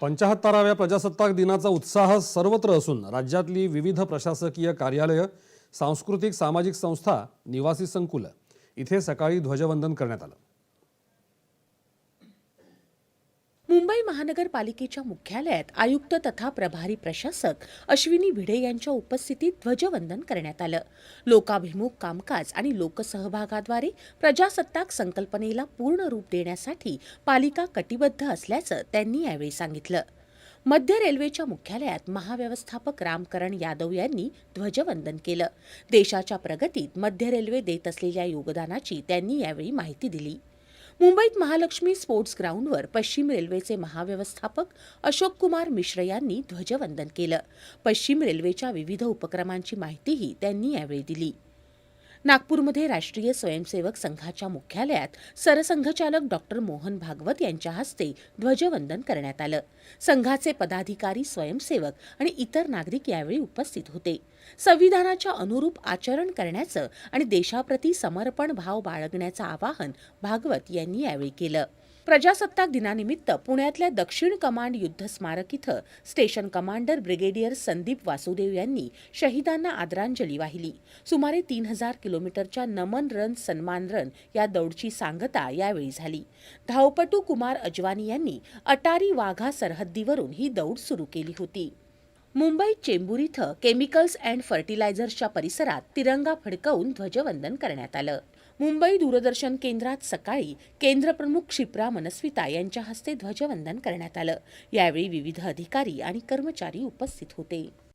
पंचाहत्तराव्या प्रजासत्ताक दिनाचा उत्साह सर्वत्र असून राज्यातली विविध प्रशासकीय कार्यालयं सांस्कृतिक सामाजिक संस्था निवासी संकुलं इथे सकाळी ध्वजवंदन करण्यात आलं. मुंबई महानगरपालिकेच्या मुख्यालयात आयुक्त तथा प्रभारी प्रशासक अश्विनी भिडे यांच्या उपस्थितीत ध्वजवंदन करण्यात आलं. लोकाभिमुख कामकाज आणि लोकसहभागाद्वारे प्रजासत्ताक संकल्पनेला पूर्ण रूप देण्यासाठी पालिका कटिबद्ध असल्याचं त्यांनी यावेळी सांगितलं. मध्य रेल्वेच्या मुख्यालयात महाव्यवस्थापक रामकरण यादव यांनी ध्वजवंदन केलं. देशाच्या प्रगतीत मध्य रेल्वे देत असलेल्या योगदानाची त्यांनी यावेळी माहिती दिली. मुंबईत महालक्ष्मी स्पोर्ट्स ग्राउंडवर पश्चिम रेल्वेचे महाव्यवस्थापक अशोक कुमार मिश्र यांनी ध्वजवंदन केलं. पश्चिम रेल्वेच्या विविध उपक्रमांची माहितीही त्यांनी यावेळी दिली. नागपूरमध्ये राष्ट्रीय स्वयंसेवक संघाच्या मुख्यालयात सरसंघचालक डॉक्टर मोहन भागवत यांच्या हस्ते ध्वजवंदन करण्यात आलं. संघाचे पदाधिकारी स्वयंसेवक आणि इतर नागरिक यावेळी उपस्थित होते. संविधानाच्या अनुरूप आचरण करण्याचं आणि देशाप्रती समर्पण भाव बाळगण्याचं आवाहन भागवत यांनी यावेळी केलं. प्रजासत्ताक दिनानिमित्त पुण्यातल्या दक्षिण कमांड युद्ध स्मारक इथं station commander brigadier Sandeep Vasudev यांनी शहीदांना आदरांजली वाहिली. सुमारे तीन हजार किलोमीटरच्या नमन रन सन्मान रन या दौडची सांगता यावेळी झाली. धावपटू कुमार अजवानी यांनी अटारी वाघा सरहद्दीवरून ही दौड सुरू केली होती. मुंबईत चेंबूर इथं केमिकल्स अँड फर्टिलायझर्सच्या परिसरात तिरंगा फडकवून ध्वजवंदन करण्यात आलं. मुंबई दूरदर्शन केंद्रात सकाळी केंद्रप्रमुख क्षिप्रा मनस्विता यांच्या हस्ते ध्वजवंदन करण्यात आलं. यावेळी विविध अधिकारी आणि कर्मचारी उपस्थित होते.